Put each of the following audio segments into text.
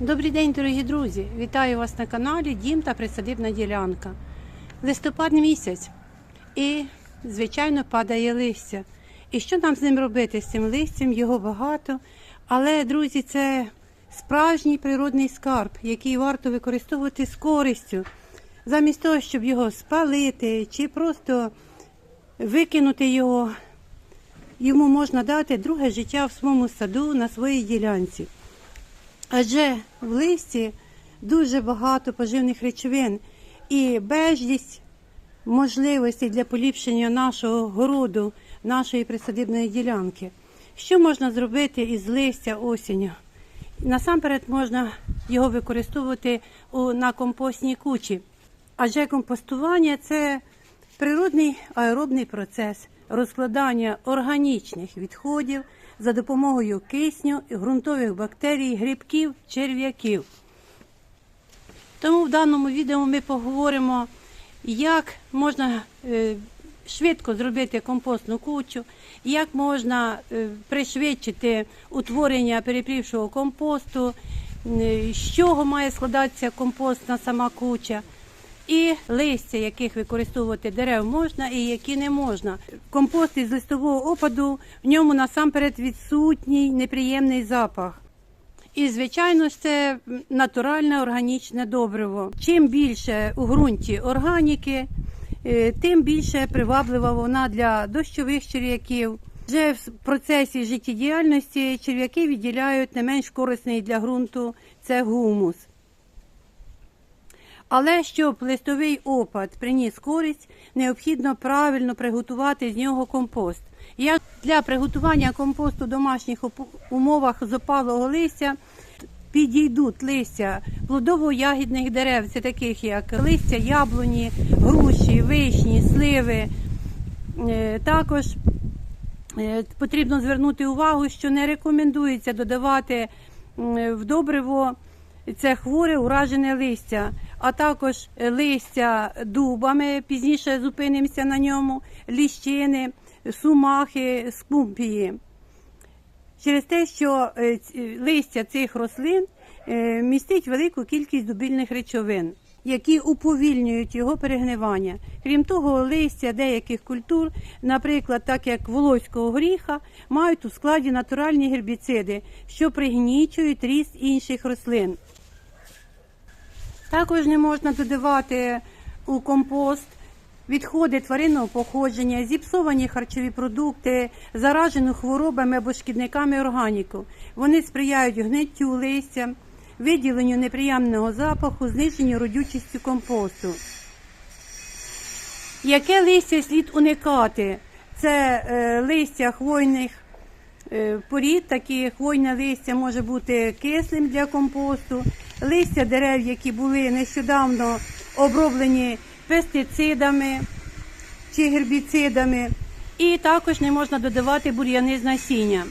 Добрий день, дорогі друзі! Вітаю вас на каналі Дім та Присадибна ділянка. Листопад місяць і, звичайно, падає листя. І що нам з ним робити? З цим листям його багато. Але, друзі, це справжній природний скарб, який варто використовувати з користю, замість того, щоб його спалити чи просто викинути його. Йому можна дати друге життя в своєму саду на своїй ділянці. Адже в листі дуже багато поживних речовин і безлість можливостей для поліпшення нашого городу, нашої присадибної ділянки. Що можна зробити із листя осінню? Насамперед можна його використовувати на компостній кучі. Адже компостування це природний аеробний процес розкладання органічних відходів за допомогою кисню, ґрунтових бактерій, грибків, черв'яків. Тому в даному відео ми поговоримо, як можна е, швидко зробити компостну кучу, як можна е, пришвидшити утворення перепрівшого компосту, е, з чого має складатися компостна сама куча. І листя, яких використовувати дерев можна і які не можна. Компост із листового опаду в ньому насамперед відсутній неприємний запах. І, звичайно це натуральне органічне добриво. Чим більше у ґрунті органіки, е, тим більше приваблива вона для дощових черв'яків. Вже в процесі життєдіяльності черв'яки відділяють не менш корисний для ґрунту це гумус. Але щоб листовий опад приніс користь, необхідно правильно приготувати з нього компост. Як для приготування компосту в домашніх умовах з опалого листя підійдуть листя плодово-ягідних дерев, це таких як листя яблуні, груші, вишні, сливи. Е, Також Е, Потрібно звернути увагу, що не рекомендується додавати в добриво це хворе уражене листя, а також е, листя дубами, пізніше зупинимося на ньому, ліщини, сумахи, скумпії. Через те, що е, листя цих рослин е, містить велику кількість дубільних речовин, які уповільнюють його перегнивання. Крім того, листя деяких культур, наприклад, так як волоського горіха, мають у складі натуральні гербіциди, що пригнічують ріст інших рослин. Також не можна додавати у компост відходи тваринного походження, зіпсовані харчові продукти, заражену хворобами або шкідниками органіку. Вони сприяють гниттю листя, виділенню неприємного запаху, зниженню родючості компосту. Яке листя слід уникати? Це е, листя хвойних е, порід, такі хвойне листя може бути кислим для компосту, листя дерев, які були нещодавно оброблені пестицидами чи гербіцидами, і також не можна додавати бур'яни з насіння.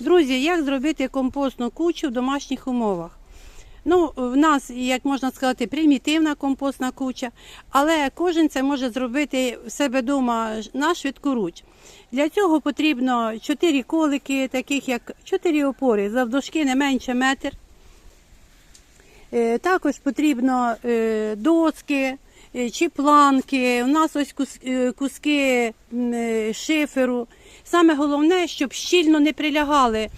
Друзі, як зробити компостну кучу в домашніх умовах? Ну, в нас, як можна сказати, примітивна компостна куча, але кожен це може зробити в себе вдома на швидкоруч. Для цього потрібно 4 колики, таких як 4 опори, завдовжки не менше метр. Е, Також потрібно е, доски е, чи планки. У нас ось кус- куски шиферу. Саме головне, щоб щільно не прилягали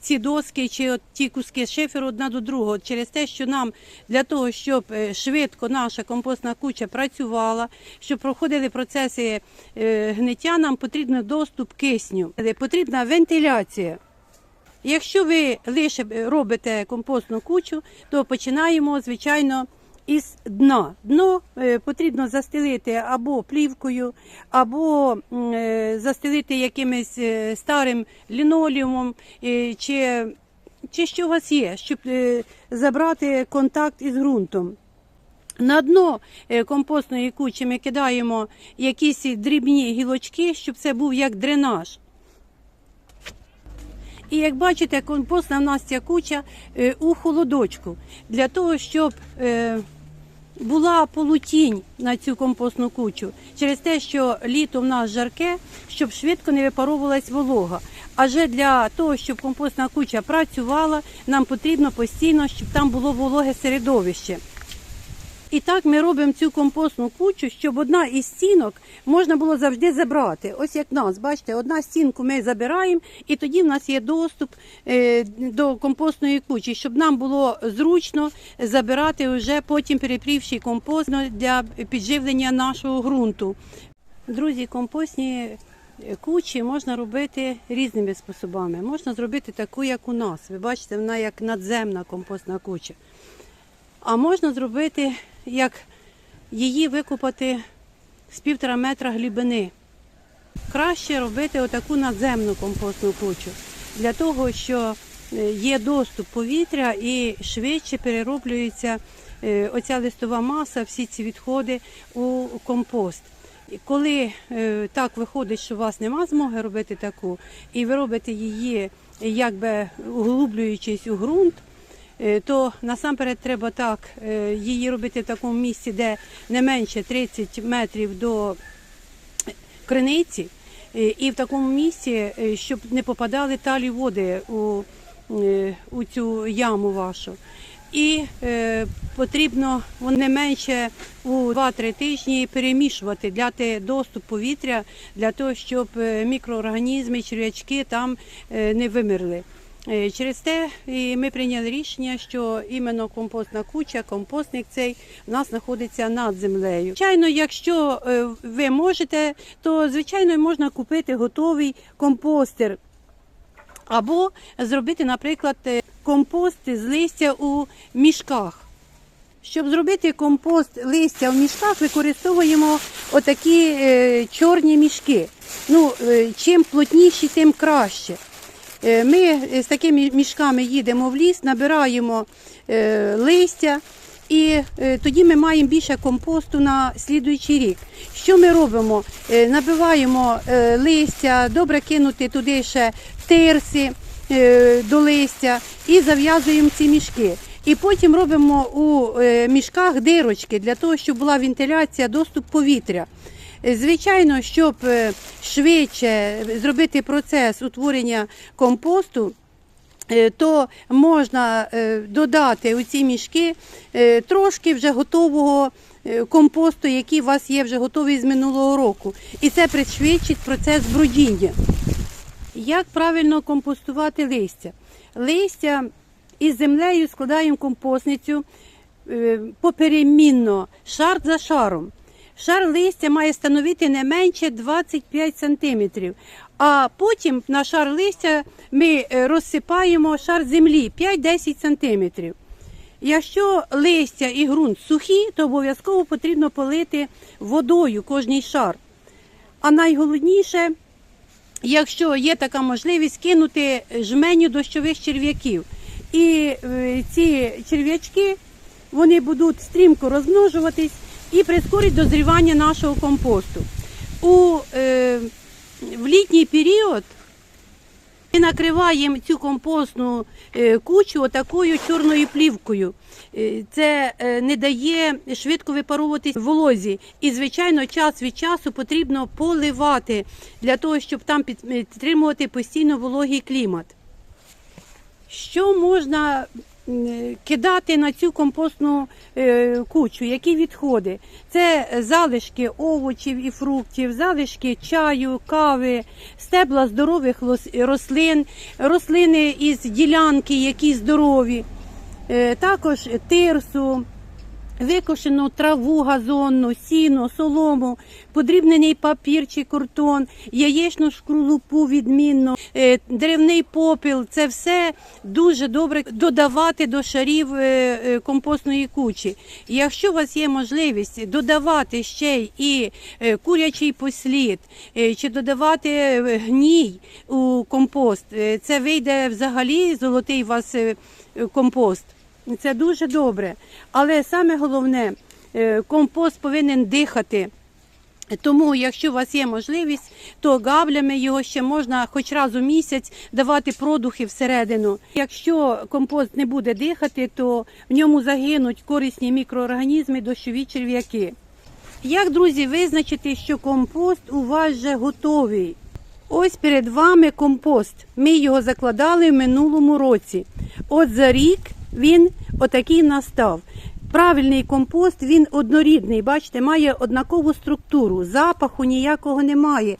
ці доски чи от ті куски шиферу одна до другого. Через те, що нам для того, щоб швидко наша компостна куча працювала, щоб проходили процеси гниття, нам потрібен доступ кисню. Потрібна вентиляція. Якщо ви лише робите компостну кучу, то починаємо, звичайно, із дна. Дно е, потрібно застелити або плівкою, або е, застелити якимось е, старим лінолеумом, е, чи, чи що у вас є, щоб е, забрати контакт із ґрунтом. На дно е, компостної кучі ми кидаємо якісь дрібні гілочки, щоб це був як дренаж. І як бачите, компостна в нас ця куча е, у холодочку. Для того, щоб е, була полутінь на цю компостну кучу, через те, що літо в нас жарке, щоб швидко не випаровувалась волога. Адже для того, щоб компостна куча працювала, нам потрібно постійно, щоб там було вологе середовище. І так ми робимо цю компостну кучу, щоб одна із стінок можна було завжди забрати. Ось як нас, бачите, одна стінку ми забираємо, і тоді в нас є доступ е, до компостної кучі, щоб нам було зручно забирати вже потім перепрівший компост для підживлення нашого ґрунту. Друзі, компостні кучі можна робити різними способами. Можна зробити таку, як у нас. Ви бачите, вона як надземна компостна куча. А можна зробити, як її викопати з півтора метра глибини. Краще робити отаку надземну компостну кучу для того, що е, є доступ повітря і швидше перероблюється е, оця листова маса, всі ці відходи у компост. Коли е, так виходить, що у вас нема змоги робити таку, і ви робите її, якби углублюючись у ґрунт, то насамперед треба так е, її робити в такому місці, де не менше 30 метрів до криниці, е, і в такому місці, е, щоб не попадали талі води у, е, у цю яму вашу. І е, потрібно не менше у 2-3 тижні перемішувати, дати доступ повітря для того, щоб е, мікроорганізми, черв'ячки там е, не вимерли. Е, Через те і ми прийняли рішення, що іменно компостна куча, компостник цей у нас знаходиться над землею. Звичайно, якщо е, ви можете, то звичайно можна купити готовий компостер. Або зробити, наприклад, е, компост з листя у мішках. Щоб зробити компост листя в мішках, використовуємо отакі чорні мішки. Ну, чим плотніші, тим краще. Е, Ми з такими мішками їдемо в ліс, набираємо е, листя, і е, тоді ми маємо більше компосту на слідуючий рік. Що ми робимо? Набиваємо листя, добре кинути туди ще тирси до листя і зав'язуємо ці мішки. І потім робимо у мішках дирочки для того, щоб була вентиляція, доступ повітря. Звичайно, щоб е, швидше зробити процес утворення компосту, е, то можна е, додати у ці мішки трошки вже готового компосту, який у вас є вже готовий з минулого року. І це пришвидшить процес брудіння. Як правильно компостувати листя? Листя із землею складаємо компостницю поперемінно, шар за шаром. Шар листя має становити не менше 25 см. А потім на шар листя ми е, розсипаємо шар землі 5-10 см. Якщо листя і ґрунт сухі, то обов'язково потрібно полити водою кожний шар. А найголовніше, якщо є така можливість, кинути жменю дощових черв'яків. І е, ці черв'ячки вони будуть стрімко розмножуватись і прискорить дозрівання нашого компосту. У, е, в літній період ми накриваємо цю компостну е, кучу отакою чорною плівкою. Е, Це е, не дає швидко випаровуватись волозі. І, звичайно, час від часу потрібно поливати для того, щоб там підтримувати постійно вологий клімат. Що можна кидати на цю компостну е, кучу? Які відходи? Це залишки овочів і фруктів, залишки чаю, кави, стебла здорових рослин, рослини із ділянки, які здорові, е, також тирсу. Викошену траву газонну, сіно, солому, подрібнений папір чи картон, яєчну шкрулупу відмінно, е, деревний попіл це все дуже добре додавати до шарів е, е, компостної кучі. Якщо у вас є можливість додавати ще і курячий послід, чи додавати гній у компост, це вийде взагалі золотий у вас компост. Це дуже добре. Але саме головне, е, компост повинен дихати. Тому, якщо у вас є можливість, то габлями його ще можна хоч раз у місяць давати продухи всередину. Якщо компост не буде дихати, то в ньому загинуть корисні мікроорганізми, дощові черв'яки. Як, друзі, визначити, що компост у вас вже готовий? Ось перед вами компост. Ми його закладали в минулому році. От за рік він отакий настав. Правильний компост, він однорідний, бачите, має однакову структуру, запаху ніякого немає.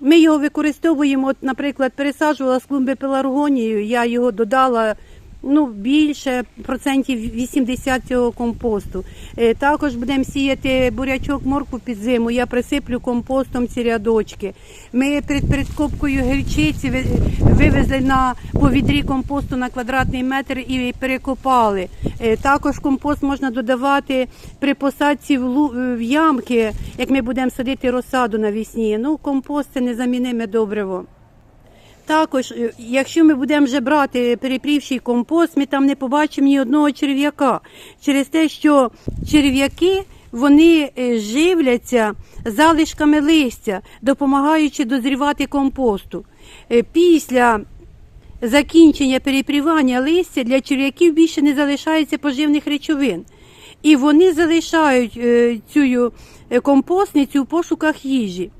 Ми його використовуємо, от, наприклад, пересаджувала з клумби пеларгонію, я його додала ну, більше процентів 80 цього компосту. Е, Також будемо сіяти бурячок морку під зиму, я присиплю компостом ці рядочки. Ми перед передкопкою гірчиці ви- вивезли на по відрі компосту на квадратний метр і перекопали. Е, Також компост можна додавати при посадці в, в ямки, як ми будемо садити розсаду навісні. Ну, компост це незаміниме добриво. Також, е, якщо ми будемо вже брати перепрівший компост, ми там не побачимо ні одного черв'яка. Через те, що черв'яки вони е, живляться залишками листя, допомагаючи дозрівати компосту. Е, Після закінчення перепрівання листя для черв'яків більше не залишається поживних речовин. І вони залишають цю компостницю в пошуках їжі.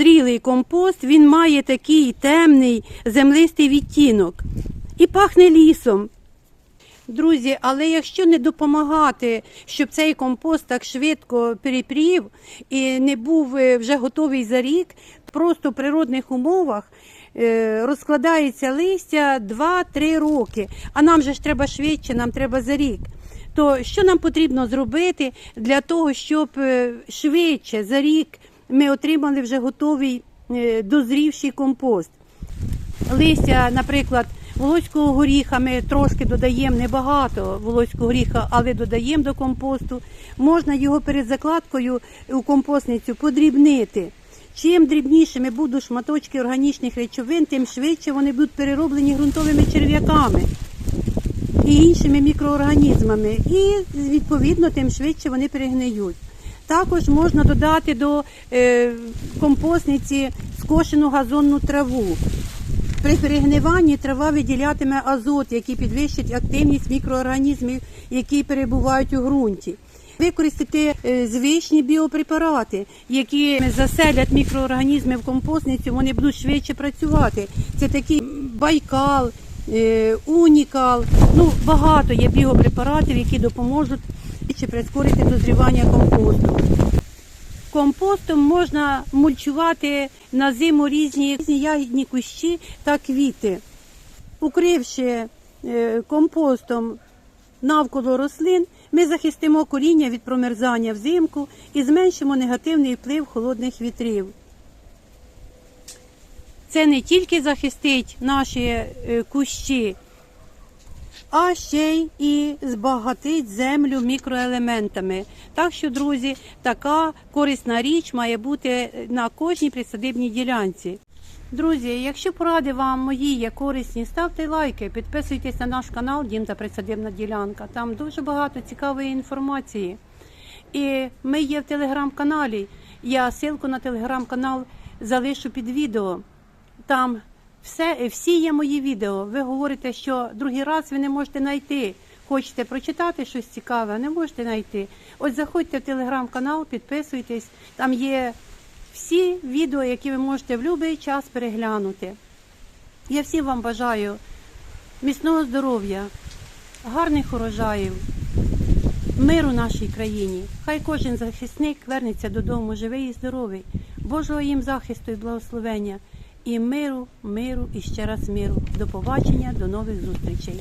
Зрілий компост він має такий темний землистий відтінок і пахне лісом. Друзі, але якщо не допомагати, щоб цей компост так швидко перепрів і не був е, вже готовий за рік, просто в природних умовах е, розкладається листя 2-3 роки. А нам же ж треба швидше, нам треба за рік. То що нам потрібно зробити для того, щоб е, швидше за рік ми отримали вже готовий е, дозрівший компост? листя, наприклад, волоського горіха ми трошки додаємо небагато волоського горіха, але додаємо до компосту. Можна його перед закладкою у компостницю подрібнити. Чим дрібнішими будуть шматочки органічних речовин, тим швидше вони будуть перероблені ґрунтовими черв'яками і іншими мікроорганізмами. І відповідно тим швидше вони перегниють. Також можна додати до е, компостниці скошену газонну траву. При перегниванні трава виділятиме азот, який підвищить активність мікроорганізмів, які перебувають у ґрунті. Використати е, звичні біопрепарати, які заселять мікроорганізми в компостницю, вони будуть швидше працювати. Це такі байкал, е, унікал. Ну багато є біопрепаратів, які допоможуть швидше прискорити дозрівання компосту. Компостом можна мульчувати на зиму різні, різні ягідні кущі та квіти. Укривши е, компостом навколо рослин, ми захистимо коріння від промерзання взимку і зменшимо негативний вплив холодних вітрів. Це не тільки захистить наші е, кущі, а ще й і збагатить землю мікроелементами. Так що, друзі, така корисна річ має бути на кожній присадибній ділянці. Друзі, якщо поради вам мої є корисні, ставте лайки, підписуйтесь на наш канал Дім та Присадибна ділянка. Там дуже багато цікавої інформації. І ми є в телеграм-каналі. Я ссылку на телеграм-канал залишу під відео. Там все, всі є мої відео. Ви говорите, що другий раз ви не можете знайти. Хочете прочитати щось цікаве, не можете знайти. Ось заходьте в телеграм-канал, підписуйтесь. Там є всі відео, які ви можете в будь-який час переглянути. Я всім вам бажаю міцного здоров'я, гарних урожаїв, миру нашій країні. Хай кожен захисник вернеться додому живий і здоровий, Божого їм захисту і благословення. І миру, миру і ще раз миру. До побачення, до нових зустрічей.